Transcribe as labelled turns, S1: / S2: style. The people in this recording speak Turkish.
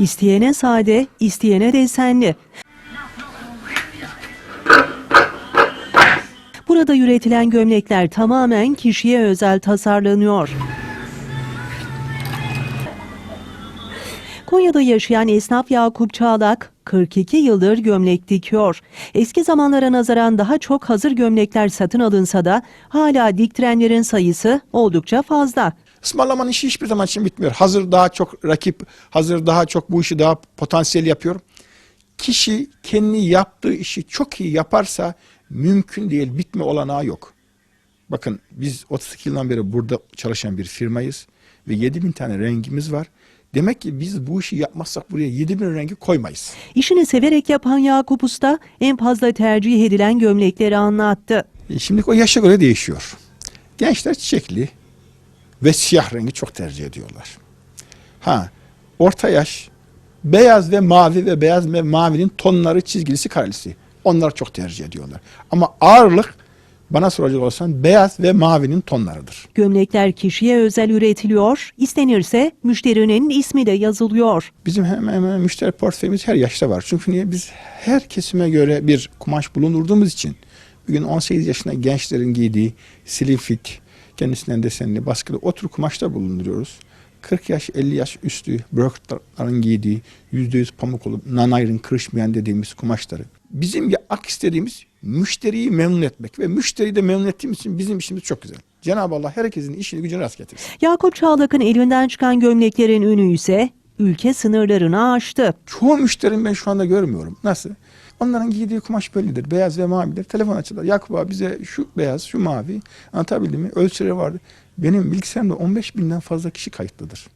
S1: İsteyene sade, isteyene desenli. Burada üretilen gömlekler tamamen kişiye özel tasarlanıyor. Konya'da yaşayan esnaf Yakup Çağlak 42 yıldır gömlek dikiyor. Eski zamanlara nazaran daha çok hazır gömlekler satın alınsa da hala diktirenlerin sayısı oldukça fazla.
S2: Ismarlamanın işi hiçbir zaman için bitmiyor. Hazır daha çok rakip, hazır daha çok bu işi daha potansiyel yapıyor. Kişi kendi yaptığı işi çok iyi yaparsa mümkün değil, bitme olanağı yok. Bakın biz 32 yıldan beri burada çalışan bir firmayız ve 7000 tane rengimiz var. Demek ki biz bu işi yapmazsak buraya 7000 rengi koymayız.
S1: İşini severek yapan Yakup Usta en fazla tercih edilen gömlekleri anlattı.
S2: E, Şimdi o yaşa göre değişiyor. Gençler çiçekli ve siyah rengi çok tercih ediyorlar. Ha, orta yaş beyaz ve mavi ve beyaz ve mavinin tonları çizgilisi karelisi. Onlar çok tercih ediyorlar. Ama ağırlık bana soracak olsan beyaz ve mavinin tonlarıdır.
S1: Gömlekler kişiye özel üretiliyor, istenirse müşterinin ismi de yazılıyor.
S2: Bizim hemen hemen müşteri portföyümüz her yaşta var. Çünkü niye? Biz her kesime göre bir kumaş bulundurduğumuz için bugün 18 yaşında gençlerin giydiği slim fit, kendisinden desenli, baskılı o tür kumaşlar bulunduruyoruz. 40 yaş, 50 yaş üstü bürokratların giydiği %100 pamuk olup nanayrın kırışmayan dediğimiz kumaşları. Bizim yapmak istediğimiz müşteriyi memnun etmek ve müşteriyi de memnun ettiğimiz için bizim işimiz çok güzel. Cenab-ı Allah herkesin işini gücünü rast getirsin.
S1: Yakup Çağlak'ın elinden çıkan gömleklerin ünü ise ülke sınırlarını aştı.
S2: Çoğu müşterim ben şu anda görmüyorum. Nasıl? Onların giydiği kumaş bellidir. Beyaz ve mavidir. Telefon açarlar. Yakup abi bize şu beyaz, şu mavi. Anlatabildim mi? Ölçüleri vardı. Benim bilgisayarımda 15 binden fazla kişi kayıtlıdır.